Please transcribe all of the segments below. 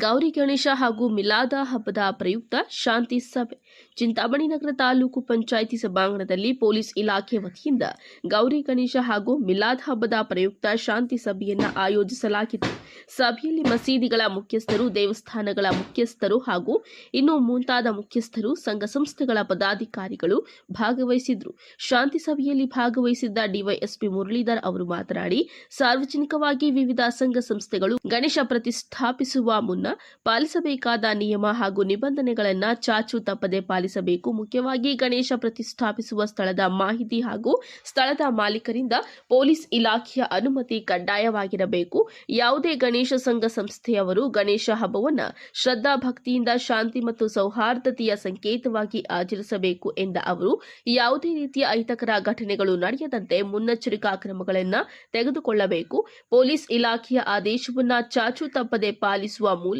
ಗೌರಿ ಗಣೇಶ ಹಾಗೂ ಮಿಲಾದ ಹಬ್ಬದ ಪ್ರಯುಕ್ತ ಶಾಂತಿ ಸಭೆ. ಚಿಂತಾಮಣಿ ನಗರ ತಾಲೂಕು ಪಂಚಾಯಿತಿ ಸಭಾಂಗಣದಲ್ಲಿ ಪೊಲೀಸ್ ಇಲಾಖೆ ವತಿಯಿಂದ ಗೌರಿ ಗಣೇಶ ಹಾಗೂ ಮಿಲಾದ್ ಹಬ್ಬದ ಪ್ರಯುಕ್ತ ಶಾಂತಿ ಸಭೆಯನ್ನ ಆಯೋಜಿಸಲಾಗಿತ್ತು. ಸಭೆಯಲ್ಲಿ ಮಸೀದಿಗಳ ಮುಖ್ಯಸ್ಥರು, ದೇವಸ್ಥಾನಗಳ ಮುಖ್ಯಸ್ಥರು ಹಾಗೂ ಇನ್ನು ಮುಂತಾದ ಮುಖ್ಯಸ್ಥರು, ಸಂಘ ಸಂಸ್ಥೆಗಳ ಪದಾಧಿಕಾರಿಗಳು ಭಾಗವಹಿಸಿದ್ರು. ಶಾಂತಿ ಸಭೆಯಲ್ಲಿ ಭಾಗವಹಿಸಿದ್ದ ಡಿವೈಎಸ್ಪಿ ಮುರಳೀಧರ್ ಅವರು ಮಾತನಾಡಿ, ಸಾರ್ವಜನಿಕವಾಗಿ ವಿವಿಧ ಸಂಘ ಸಂಸ್ಥೆಗಳು ಗಣೇಶ ಪ್ರತಿಷ್ಠಾಪಿಸುವ ಮುನ್ನ ಪಾಲಿಸಬೇಕಾದ ನಿಯಮ ಹಾಗೂ ನಿಬಂಧನೆಗಳನ್ನು ಚಾಚು ತಪ್ಪದೆ ಪಾಲಿಸಬೇಕು. ಮುಖ್ಯವಾಗಿ ಗಣೇಶ ಪ್ರತಿಷ್ಠಾಪಿಸುವ ಸ್ಥಳದ ಮಾಹಿತಿ ಹಾಗೂ ಸ್ಥಳದ ಮಾಲೀಕರಿಂದ ಪೊಲೀಸ್ ಇಲಾಖೆಯ ಅನುಮತಿ ಕಡ್ಡಾಯವಾಗಿರಬೇಕು. ಯಾವುದೇ ಗಣೇಶ ಸಂಘ ಸಂಸ್ಥೆಯವರು ಗಣೇಶ ಹಬ್ಬವನ್ನು ಶ್ರದ್ಧಾ ಭಕ್ತಿಯಿಂದ ಶಾಂತಿ ಮತ್ತು ಸೌಹಾರ್ದತೆಯ ಸಂಕೇತವಾಗಿ ಆಚರಿಸಬೇಕು ಎಂದ ಅವರು, ಯಾವುದೇ ರೀತಿಯ ಅಹಿತಕರ ಘಟನೆಗಳು ನಡೆಯದಂತೆ ಮುನ್ನೆಚ್ಚರಿಕಾ ಕ್ರಮಗಳನ್ನು ತೆಗೆದುಕೊಳ್ಳಬೇಕು. ಪೊಲೀಸ್ ಇಲಾಖೆಯ ಆದೇಶವನ್ನ ಚಾಚು ತಪ್ಪದೆ ಪಾಲಿಸುವ ಮೂಲಕ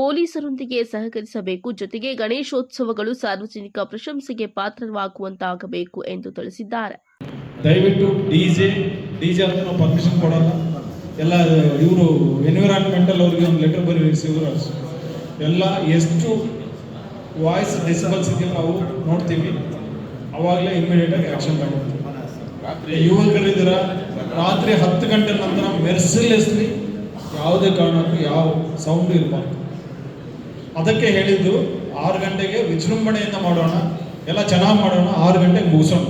ಪೊಲೀಸರೊಂದಿಗೆ ಸಹಕರಿಸಬೇಕು. ಜೊತೆಗೆ ಗಣೇಶೋತ್ಸವಗಳು ಸಾರ್ವಜನಿಕ ಪ್ರಶಂಸೆಗೆ ಪಾತ್ರವಾಗುವಂತಾಗಬೇಕು ಎಂದು ತಿಳಿಸಿದ್ದಾರೆ. ದಯವಿಟ್ಟು ಡಿಜೆ ಡಿಜೆ ಅದನ್ನು ಪರ್ಮಿಷನ್ ಕೊಡಲ್ಲ. ಎಲ್ಲ ಇವರು ಎನ್ವಿರಾನ್ಮೆಂಟಲ್ ಅವ್ರಿಗೆ ಒಂದು ಲೆಟರ್ ಬರೀ ಇವರು ಎಲ್ಲ ಎಷ್ಟು ವಾಯ್ಸ್ ಡಿಸಬಲ್ಸ್ ಇದೆಯೋ ನಾವು ನೋಡ್ತೀವಿ. ಅವಾಗಲೇ ಇಮಿಡಿಯೇಟಾಗಿ ಆ್ಯಕ್ಷನ್ ತಗೊಳ್ತೀವಿ. ಯುವಕರಿದ್ದೀರ ರಾತ್ರಿ ಹತ್ತು ಗಂಟೆ ನಂತರ ಮೆರ್ಸಿಲೆಸ್ಲಿ ಯಾವುದೇ ಕಾರಣಕ್ಕೂ ಯಾವ ಸೌಂಡ್ ಇರಬಾರ್ದು ಅದಕ್ಕೆ ಹೇಳಿದ್ದು ಆರು ಗಂಟೆಗೆ ವಿಜೃಂಭಣೆಯಿಂದ ಮಾಡೋಣ, ಎಲ್ಲ ಚೆನ್ನಾಗಿ ಮಾಡೋಣ, ಆರು ಗಂಟೆಗೆ ಮುಗಿಸೋಣ.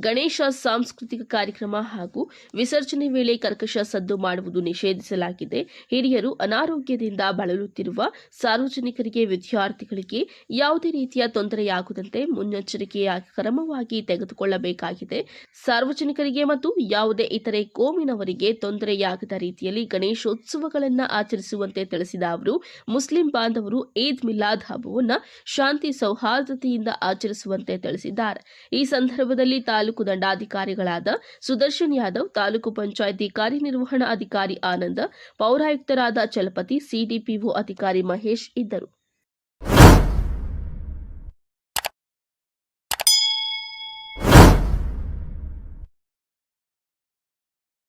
ಗಣೇಶ ಸಾಂಸ್ಕೃತಿಕ ಕಾರ್ಯಕ್ರಮ ಹಾಗೂ ವಿಸರ್ಜನೆ ವೇಳೆ ಕರ್ಕಶ ಸದ್ದು ಮಾಡುವುದು ನಿಷೇಧಿಸಲಾಗಿದೆ. ಹಿರಿಯರು ಅನಾರೋಗ್ಯದಿಂದ ಬಳಲುತ್ತಿರುವ ಸಾರ್ವಜನಿಕರಿಗೆ, ವಿದ್ಯಾರ್ಥಿಗಳಿಗೆ ಯಾವುದೇ ರೀತಿಯ ತೊಂದರೆಯಾಗದಂತೆ ಮುನ್ನೆಚ್ಚರಿಕೆಯ ಕ್ರಮವಾಗಿ ತೆಗೆದುಕೊಳ್ಳಬೇಕಾಗಿದೆ. ಸಾರ್ವಜನಿಕರಿಗೆ ಮತ್ತು ಯಾವುದೇ ಇತರೆ ಕೋಮಿನವರಿಗೆ ತೊಂದರೆಯಾಗದ ರೀತಿಯಲ್ಲಿ ಗಣೇಶೋತ್ಸವಗಳನ್ನು ಆಚರಿಸುವಂತೆ ತಿಳಿಸಿದ ಅವರು, ಮುಸ್ಲಿಂ ಬಾಂಧವರು ಈದ್ ಮಿಲಾದ್ ಹಬ್ಬವನ್ನು ಶಾಂತಿ ಸೌಹಾರ್ದತೆಯಿಂದ ಆಚರಿಸುವಂತೆ ತಿಳಿಸಿದ್ದಾರೆ. ಈ ಸಂದರ್ಭದಲ್ಲಿ ತಾಲೂಕು ದಂಡಾಧಿಕಾರಿಗಳಾದ ಸುದರ್ಶನ್ ಯಾದವ್ ತಾಲೂಕು ಪಂಚಾಯಿತಿ ಕಾರ್ಯನಿರ್ವಹಣಾ ಅಧಿಕಾರಿ ಆನಂದ ಪೌರಾಯುಕ್ತರಾದ ಚಲಪತಿ ಸಿಡಿಪಿಒ ಅಧಿಕಾರಿ ಮಹೇಶ್ ಇದ್ದರು.